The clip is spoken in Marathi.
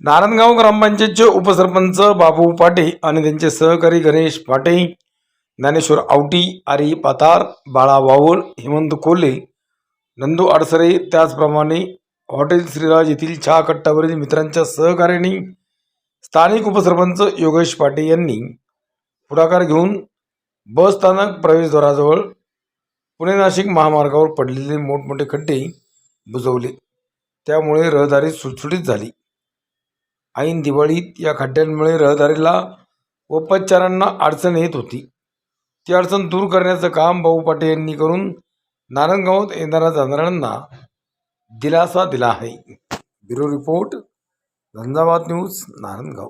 नारायणगाव ग्रामपंचायतचे उपसरपंच बाबू पाटे आणि त्यांचे सहकारी गणेश पाटे ज्ञानेश्वर आवटी आरी पातार बाळा वावळ हेमंत कोल्हे नंदू अडसरे त्याचप्रमाणे हॉटेल श्रीराज येथील चहा कट्टावरील मित्रांच्या सहकार्याने स्थानिक उपसरपंच योगेश पाटे यांनी पुढाकार घेऊन बस स्थानक प्रवेशद्वाराजवळ पुणे नाशिक महामार्गावर पडलेले मोठमोठे खड्डे बुजवले. त्यामुळे रहदारी सुटसुटीत झाली. ऐन दिवाळीत या खड्ड्यांमुळे रहदारीला व पथचारांना अडचण येत होती. ती अडचण दूर करण्याचं काम भाऊ पाटे यांनी करून नारायणगावात येणाऱ्या जाणाऱ्यांना दिलासा दिला आहे. Bureau report Zanzavat news Narayangaon